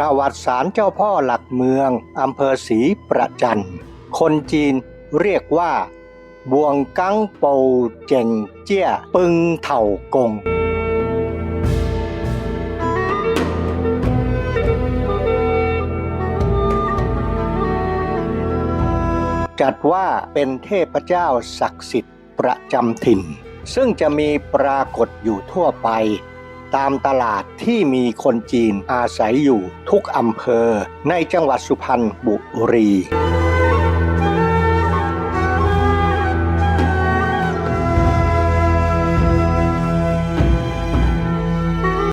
ประวัติศาลเจ้าพ่อหลักเมืองอำเภอศรีประจัน คนจีนเรียกว่าบวงกังโปวเจงเจี้ยปึงเถ่ากง จัดว่าเป็นเทพเจ้าศักดิ์สิทธิ์ประจำถิ่น ซึ่งจะมีปรากฏอยู่ทั่วไป ตามตลาดที่มีคนจีนอาศัยอยู่ทุกอำเภอในจังหวัดสุพรรณบุรี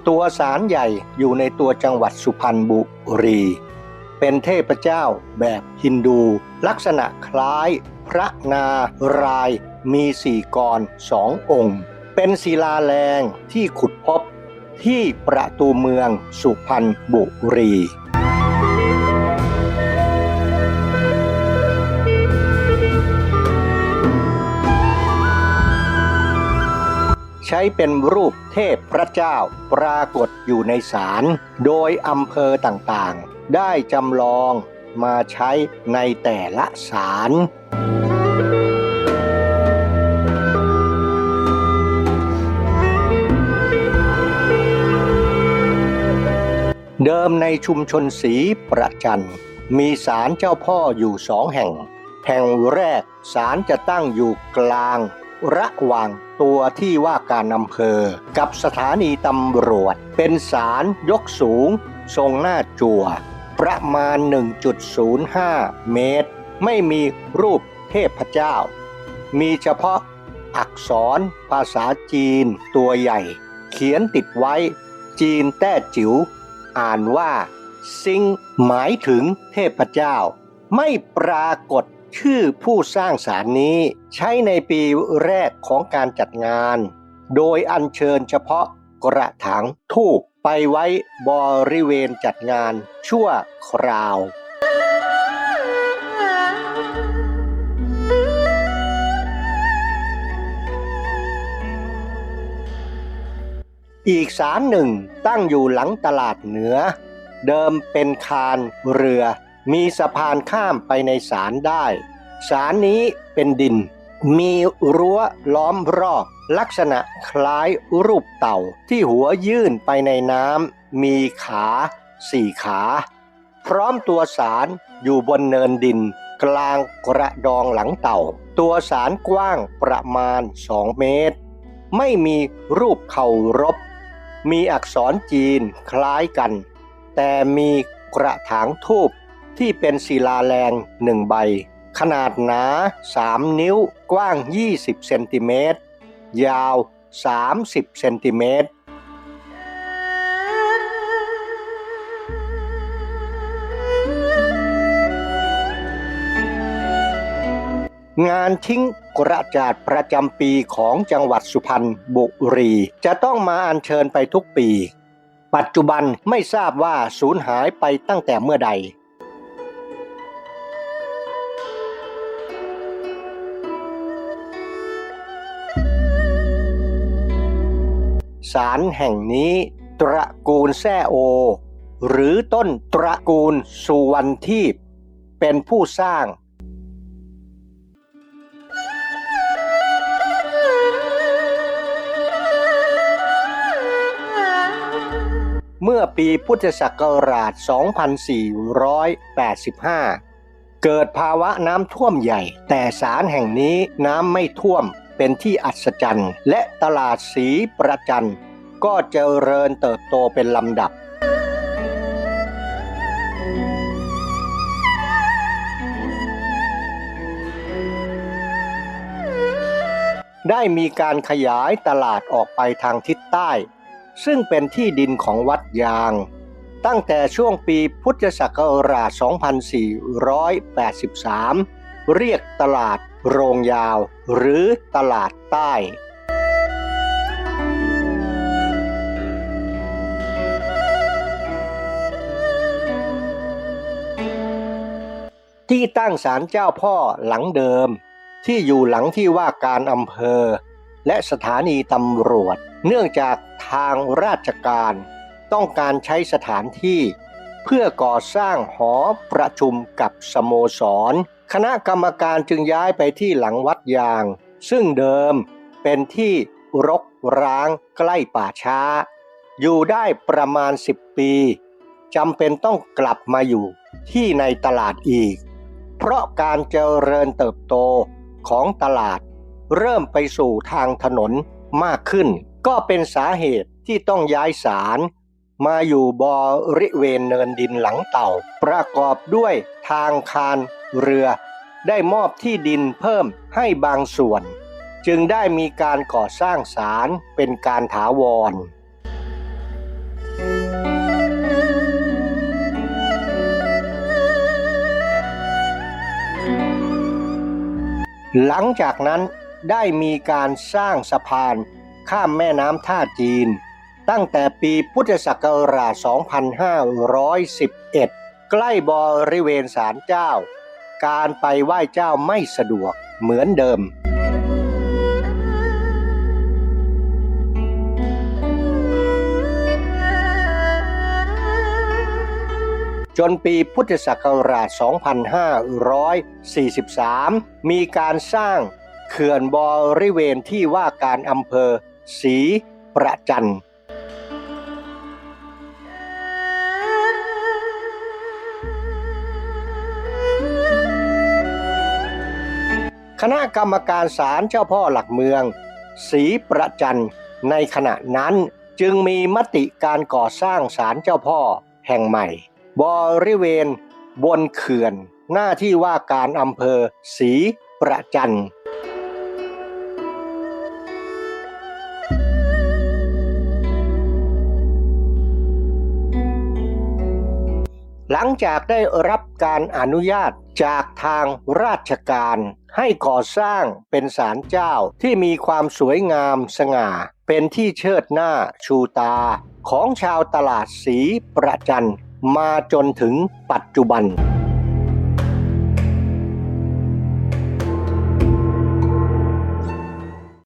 ตัวสารใหญ่อยู่ในตัวจังหวัดสุพรรณบุรี เป็นเทพเจ้าแบบฮินดู ลักษณะคล้าย พระนาราย มีสี่กรสององค์ เป็นศิลาแรงที่ขุดพบ ที่ประตูเมืองสุพรรณบุรีใช้เป็นรูปเทพพระเจ้าปรากฏอยู่ในศาลโดยอำเภอต่างๆ ได้จำลองมาใช้ในแต่ละศาล เดิมในชุมชนศรีประจัน มีศาลเจ้าพ่ออยู่สองแห่ง แห่งแรกศาลจะตั้งอยู่กลาง ระหว่างตัวที่ว่าการอำเภอ กับสถานีตำรวจ เป็นศาลยกสูง ทรงหน้าจั่ว ประมาณ 1.05 เมตร ไม่มีรูปเทพเจ้า มีเฉพาะอักษรภาษาจีนตัวใหญ่ เขียนติดไว้ จีนแต้จิ๋ว อ่านว่า ซิงหมายถึงเทพเจ้า ไม่ปรากฏชื่อผู้สร้างสารนี้ ใช้ในปีแรกของการจัดงาน โดยอัญเชิญเฉพาะกระถางทูบไปไว้บริเวณจัดงานชั่วคราว อีกศาลหนึ่งตั้งอยู่หลังตลาดเหนือ เดิมเป็นคานเรือ มีสะพานข้ามไปในศาลได้ศาลนี้เป็นดิน มีรั้วล้อมรอบ ลักษณะคล้ายรูปเต่าที่หัวยื่นไปในน้ำมีขาสี่ขา พร้อมตัวสารอยู่บนเนินดิน กลางกระดองหลังเต่า ตัวสารกว้างประมาณ 2 เมตร ไม่มีรูปเคารพ มีอักษรจีนคล้ายกัน แต่มีกระถางทูบที่เป็นศิลาแรงหนึ่งใบ ขนาดหนา 3 นิ้วกว้าง 20 เซนติเมตรยาว 30 เซนติเมตร งานทิ้งกระจาดประจำปีของจังหวัดสุพรรณบุรี จะต้องมาอัญเชิญไปทุกปี ปัจจุบันไม่ทราบว่าสูญหายไปตั้งแต่เมื่อใด ศาลแห่งนี้ตระกูลแซ่โอ หรือต้นตระกูลสุวรรณทีพเป็นผู้สร้าง เมื่อปีพุทธศักราช 2485 เกิดภาวะน้ำท่วมใหญ่ แต่ศาลแห่งนี้น้ำไม่ท่วมเป็นที่อัศจรรย์ และตลาดสีประจันก็เจริญเติบโตเป็นลำดับได้มีการขยายตลาดออกไปทางทิศใต้ ซึ่งเป็นที่ดินของวัดยาง ตั้งแต่ช่วงปีพุทธศักราช 2483 เรียกตลาดโรงยาว หรือตลาดใต้ที่ตั้งศาลเจ้าพ่อหลังเดิม ที่อยู่หลังที่ว่าการอำเภอ และสถานีตำรวจ เนื่องจาก ทางราชการ ต้องการใช้สถานที่ เพื่อก่อสร้างหอประชุมกับสโมสร คณะกรรมการจึงย้ายไปที่หลังวัดยาง ซึ่งเดิมเป็นที่รกร้างใกล้ป่าช้า อยู่ได้ประมาณ 10 ปีจำเป็นต้องกลับมาอยู่ที่ในตลาดอีก เพราะการเจริญเติบโตของตลาด เริ่มไปสู่ทางถนนมากขึ้น ก็เป็นสาเหตุที่ต้องย้ายศาลมาอยู่บริเวณเนินดินหลังเต่า ประกอบด้วยทางคานเรือ ได้มอบที่ดินเพิ่มให้บางส่วน จึงได้มีการก่อสร้างศาลเป็นการถาวร หลังจากนั้นได้มีการสร้างสะพาน ข้ามแม่น้ำท่าจีน ตั้งแต่ปีพุทธศักราช 2511 ใกล้บริเวณศาลเจ้า การไปไหว้เจ้าไม่สะดวกเหมือนเดิมจนปีพุทธศักราช 2543 มีการสร้างเขื่อนบริเวณที่ว่าการอำเภอ ศรีประจันคณะกรรมการศาลเจ้าพ่อหลักเมืองศรีประจันในขณะนั้นจึงมีมติการก่อสร้างศาลเจ้าพ่อแห่งใหม่ บริเวณบนเขื่อน หน้าที่ว่าการอำเภอศรีประจัน หลังจากได้รับการอนุญาตจากทางราชการ ให้ก่อสร้างเป็นศาลเจ้าที่มีความสวยงามสง่า เป็นที่เชิดหน้าชูตา ของชาวตลาดสีประจันมาจนถึงปัจจุบัน